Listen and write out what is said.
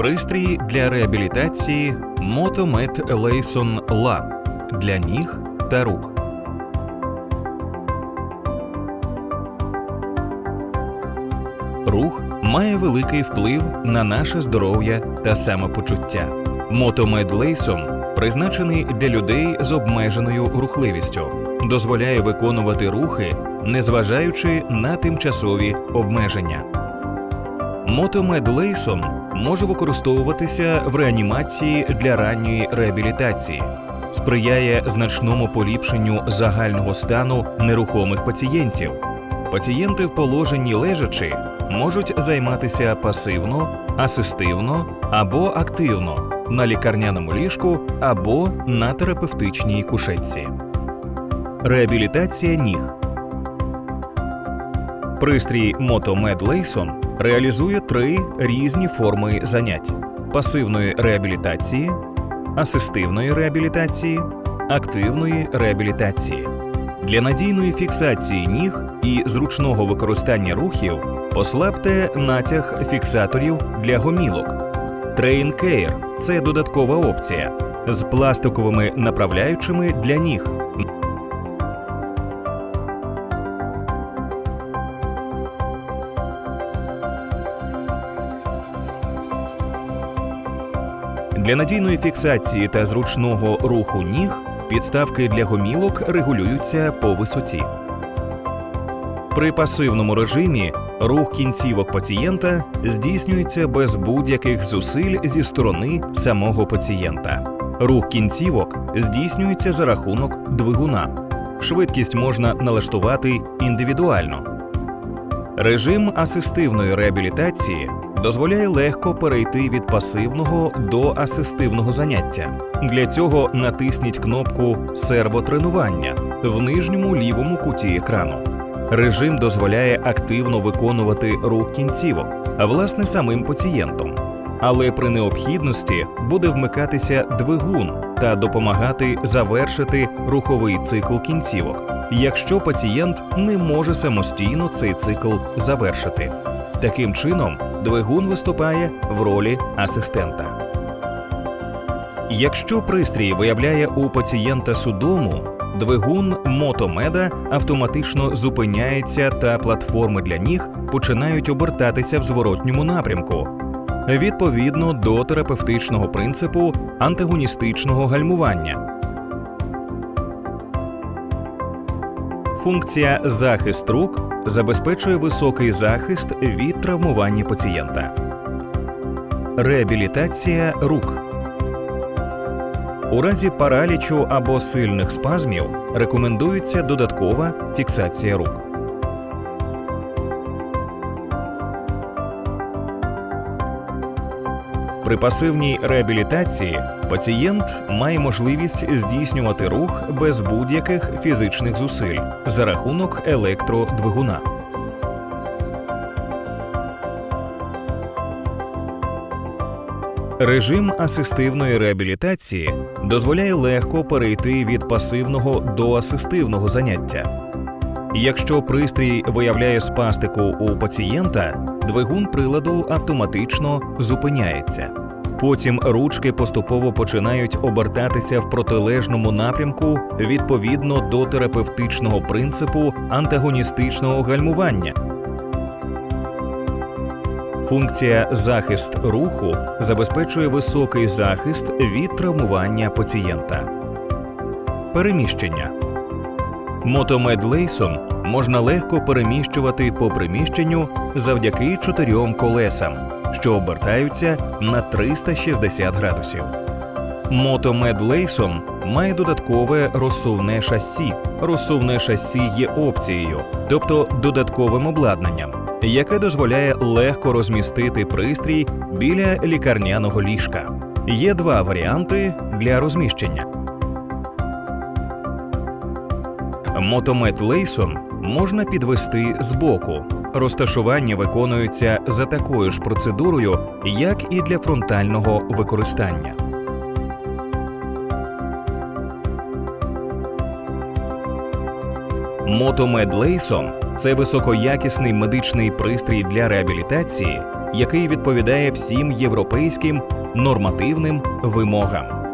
Пристрій для реабілітації Motomed Leyson La для ніг та рук. Рух має великий вплив на наше здоров'я та самопочуття. Мотомед Лейсон призначений для людей з обмеженою рухливістю, дозволяє виконувати рухи, незважаючи на тимчасові обмеження. Мотомед Лейсон може використовуватися в реанімації для ранньої реабілітації, сприяє значному поліпшенню загального стану нерухомих пацієнтів. Пацієнти в положенні лежачи можуть займатися пасивно, асистивно або активно на лікарняному ліжку або на терапевтичній кушетці. Реабілітація ніг. Пристрій MotoMed Leyson реалізує три різні форми занять: пасивної реабілітації, асистивної реабілітації, активної реабілітації. Для надійної фіксації ніг і зручного використання рухів послабте натяг фіксаторів для гомілок. Train Care – це додаткова опція з пластиковими направляючими для ніг. Для надійної фіксації та зручного руху ніг підставки для гомілок регулюються по висоті. При пасивному режимі рух кінцівок пацієнта здійснюється без будь-яких зусиль зі сторони самого пацієнта. Рух кінцівок здійснюється за рахунок двигуна. Швидкість можна налаштувати індивідуально. Режим асистивної реабілітації дозволяє легко перейти від пасивного до асистивного заняття. Для цього натисніть кнопку сервотренування в нижньому лівому куті екрану. Режим дозволяє активно виконувати рух кінцівок, а власне самим пацієнтом. Але при необхідності буде вмикатися двигун та допомагати завершити руховий цикл кінцівок, якщо пацієнт не може самостійно цей цикл завершити. Таким чином, двигун виступає в ролі асистента. Якщо пристрій виявляє у пацієнта судому, двигун мотомеда автоматично зупиняється та платформи для ніг починають обертатися в зворотньому напрямку. Відповідно до терапевтичного принципу антагоністичного гальмування. Функція захист рук забезпечує високий захист від травмування пацієнта. Реабілітація рук. У разі паралічу або сильних спазмів рекомендується додаткова фіксація рук. При пасивній реабілітації пацієнт має можливість здійснювати рух без будь-яких фізичних зусиль за рахунок електродвигуна. Режим асистивної реабілітації дозволяє легко перейти від пасивного до асистивного заняття. Якщо пристрій виявляє спастику у пацієнта, двигун приладу автоматично зупиняється. Потім ручки поступово починають обертатися в протилежному напрямку відповідно до терапевтичного принципу антагоністичного гальмування. Функція захист руху забезпечує високий захист від травмування пацієнта. Переміщення Мотомед Лейсон можна легко переміщувати по приміщенню завдяки чотирьом колесам, що обертаються на 360 градусів. Мотомед Лейсон має додаткове розсувне шасі. Розсувне шасі є опцією, тобто додатковим обладнанням, яке дозволяє легко розмістити пристрій біля лікарняного ліжка. Є два варіанти для розміщення. Мотомет Лейсон можна підвести збоку. Розташування виконується за такою ж процедурою, як і для фронтального використання. Мотомед Лейсон це високоякісний медичний пристрій для реабілітації, який відповідає всім європейським нормативним вимогам.